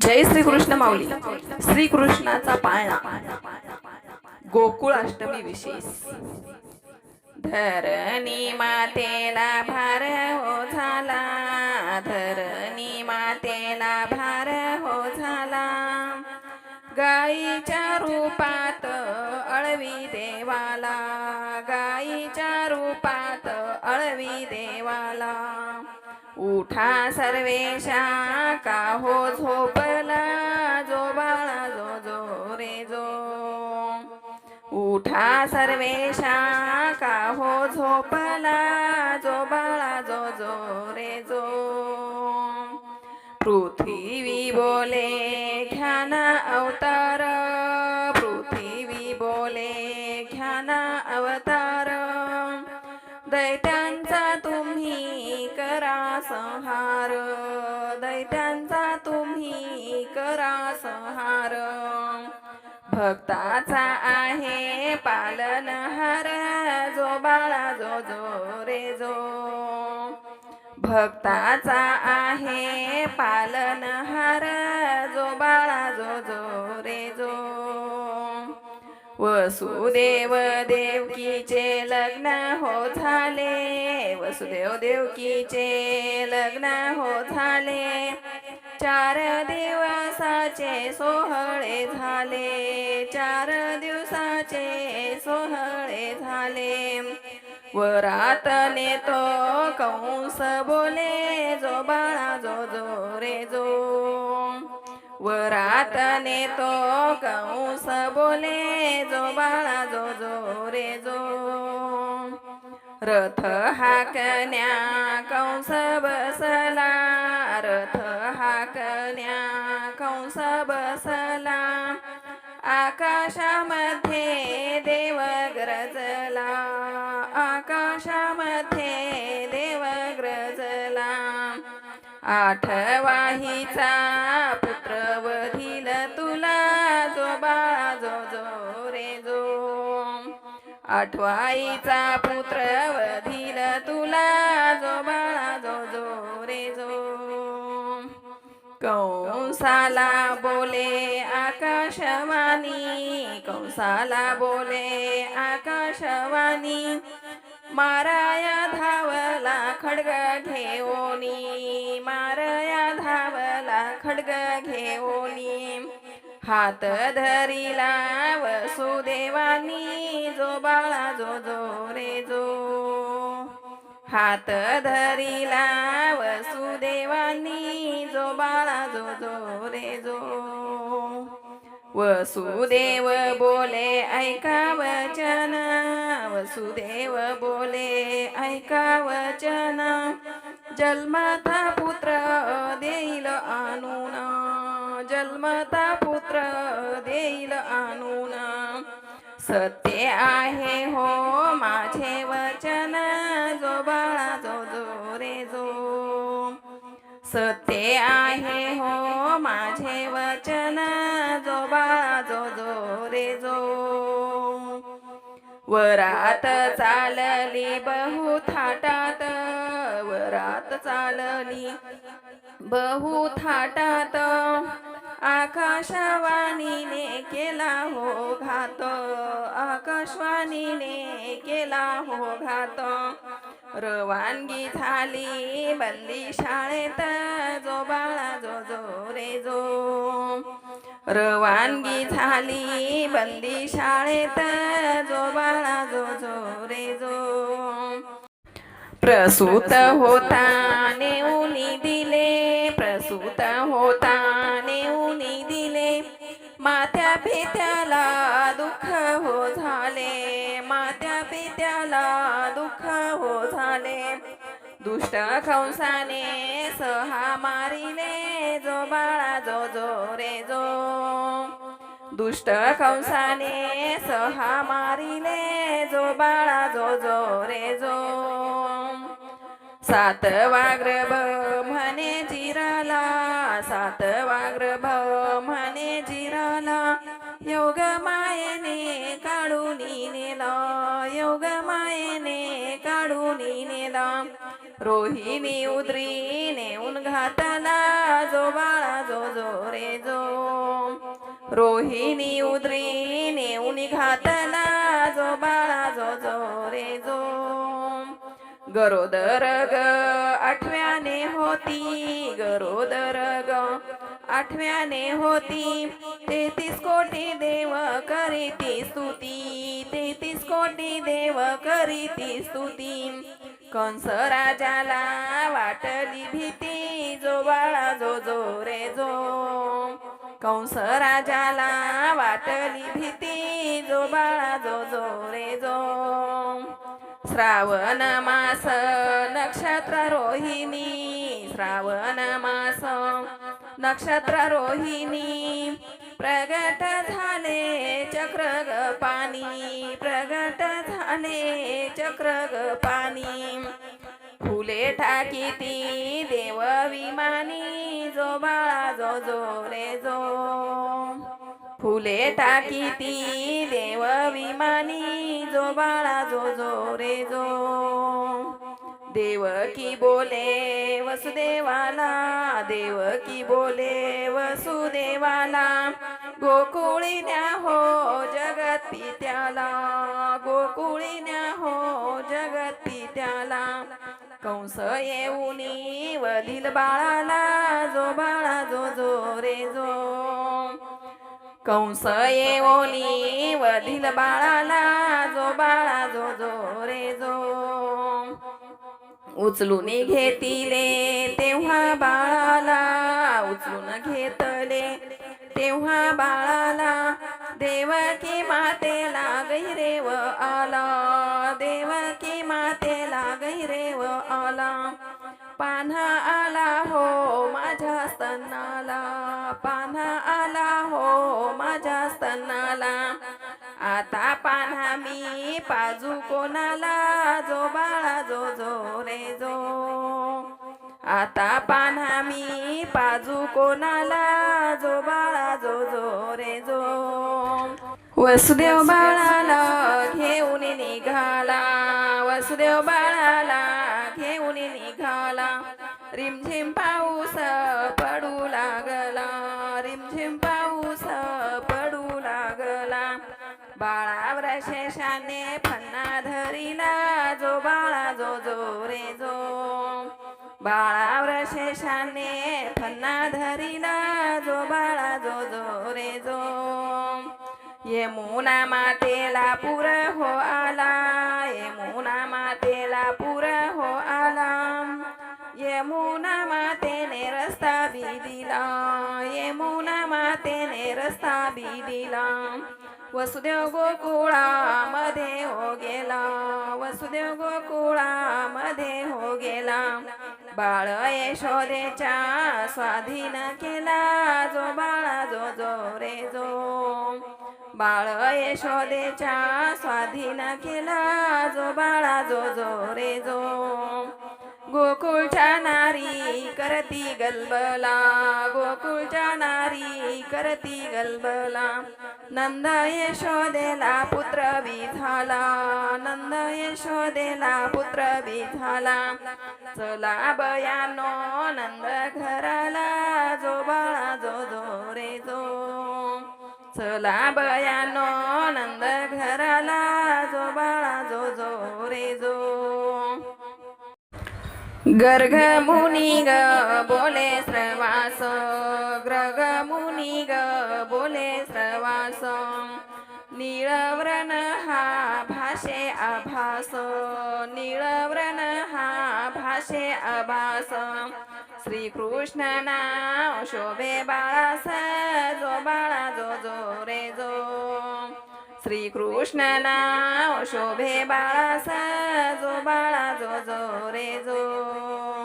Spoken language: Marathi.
जय श्रीकृष्ण माऊली. श्रीकृष्णाचा पाळणा. गोकुळ अष्टमी विशेष धरणी मातेला भार हो झाला. धरणी मातेला भार हो झाला. गाईच्या रूपात अळवी देवाला. गाईच्या रूपात अळवी देवाला. उठा सर्वेशा का हो झोपला जो बाळा जो जो रे जो. उठा सर्वेशा का हो झोपला जो बाळा जो जो रे जो. पृथ्वी बोले घ्यान अवतार. पृथ्वी बोले घ्यान अवतार. दैत्यांचा दैत्यांचा तुम्ही करा संहार. भक्ताचा आहे पालनहार जो बाळा जो जो रे जो. भक्ताचा आहे पालनहार जो बाळा जो जो रे जो. वसुदेव देवकीचे लग्न हो झाले. वसुदेव देवकीचे लग्न हो झाले. चार दिवसाचे सोहळे झाले. चार दिवसाचे सोहळे झाले. वरात नेतो कंस बोले जो बाळा जो जो रे जो. वरात नेतो कंस बोले जो बाळा जो जो रे जो. रथ हाकण्या कंस बसला रथ हाकण्या कंस बसला. आकाशामध्ये देव ग्रजला आकाशामध्ये देव ग्रजला. आठवाहीचा अवधील वधील तुला जो बाळा जो जो रे जो. आठवाईचा पुत्र अवधील तुला जो बाळा जो जो रे जो. कंसाला बोले आकाशवाणी कंसाला बोले आकाशवाणी. माराया हात धरिला वसुदेवानी जो बाळा जो जो रे जो. हात धरिला वसुदेवानी जो बाळा जो जो रे जो. वसुदेव बोले ऐका वचन वसुदेव बोले ऐका वचन जन्मता पुत्र देईल आणून. जन्मता पुत्र देईल आणून. सत्य आहे हो माझे वचन जो बाळा जो जो रे जो. सत्य आहे हो माझे वचन जो बाळा जो जो रे जो. वरात चालली बहु थाटात वरात चालली बहु थाटात. आकाशवाणीने केला हो घात आकाशवाणीने केला हो घात. रवानगी झाली बंदी शाळेत जो बाळा जो जो रे जो. रवानगी झाली बंदी शाळेत जो बाळा जो जो रे जो. प्रसूत होता नेऊनी दिले प्रसूत होता हो झाले. मात्या पित्याला दुःख हो झाले. दुष्ट कंसाने सहा मारिले जो बाळा जो जो रे जो. दुष्ट कंसाने सहा मारिले जो बाळा जो जो रे जो. सात वाग्रभ म्हणे जिराला सात वाग्रभ म्हणे जिराला योग मायेने काढून नेला. योग मायेने काढून नेला. रोहिणी उद्रीने नेऊन घातला. जो बाळा जो जो रे जो. रोहिणी उदरी नेऊन घातला. जो बाळा जो जो रे जो. गरोदर ग आठव्याने होती. गरोदर ग आठव्याने होती. तेहतीस कोटी देव करीती स्तुती. तेहतीस कोटी देव करीती स्तुती. कंस राजाला वाटली भीती. जो बाळा जो जो रे जो. कंस राजाला वाटली भीती. जो बाळा जो जो रे जो. श्रावण मास नक्षत्र रोहिणी. श्रावण मास नक्षत्र रोहिणी प्रगट झाले चक्र ग पाणी प्रगट झाले चक्र ग पाणी फुले टाकीती देव विमानी जो बाळा जो जो रे जो. फुले टाकीती देव विमानी जो बाळा जो जो रे जो. देवकी बोले वसुदेवाला देवकी बोले वसुदेवाला गोकुळी न्या हो जगती त्याला गोकुळी न्या हो जगत त्याला हो कंस येऊनी वधील बाळाला जो बाळा जो जो रे जो. कंस येऊनी वधील बाळाला जो बाळा जो जो रे जो. उचलून घेतिले तेव्हा बाळाला उचलून घेतले तेव्हा बाळाला. देवकी मातेला गैरेव आला देवकी मातेला गैरेव आला. पान्हा आला हो माझ्या स्तनाला पान्हा आला हो माझ्या स्तनाला. आता पान्हा मी पाजू कोणाला? जो बाळा जो जो रे जो. आता पान्हा मी पाजू कोणाला? जो बाळा जो जो रे जो. वसुदेव बाळाला घेऊन निघाला. वसुदेव बाळाला घेऊन निघाला. रिमझिम पाऊस बाळावर शेषाने फन्ना धरिला जो बाळा जो जो रे जो. बाळावर शेषाने फन्ना धरिला जो बाळा जो जो रे जो. यमुना मातेला पुर हो आला यमुना मातेला पुर हो आला. यमुना मातेने रस्ता बी दिला यमुना मातेने रस्ता बी दिला. वसुदेव गोकुळामध्ये हो गेला वसुदेव गोकुळामध्ये हो गेला बाळ यशोदेच्या स्वाधीन केला जो बाळा जो जो रे जो. बाळ यशोदेच्या स्वाधीन केला जो बाळा जो जो रे जो. गोकुळच्या नारी करती गलबला गोकुळच्या नारी करती गलबला. नंद यशोदेला पुत्र विधाला नंद यशोदेला पुत्र विधाला चला बयानो नंद घराला जो बाळा जो जो रे जो. चला बयानो नंद घराला जो बाळा जो जो रे जो. गर्ग मुनी ग बोले श्रवास ग्रग मुनी ग बोले श्रवास निळव्रण हा भाषे आभास निळव्रण हा भाषे आभास श्रीकृष्ण नाव शोभे बाळास जो बाळा जो जो रे जो. श्रीकृष्ण नाव शोभे बाळा जो बाळा जो जो रे जो.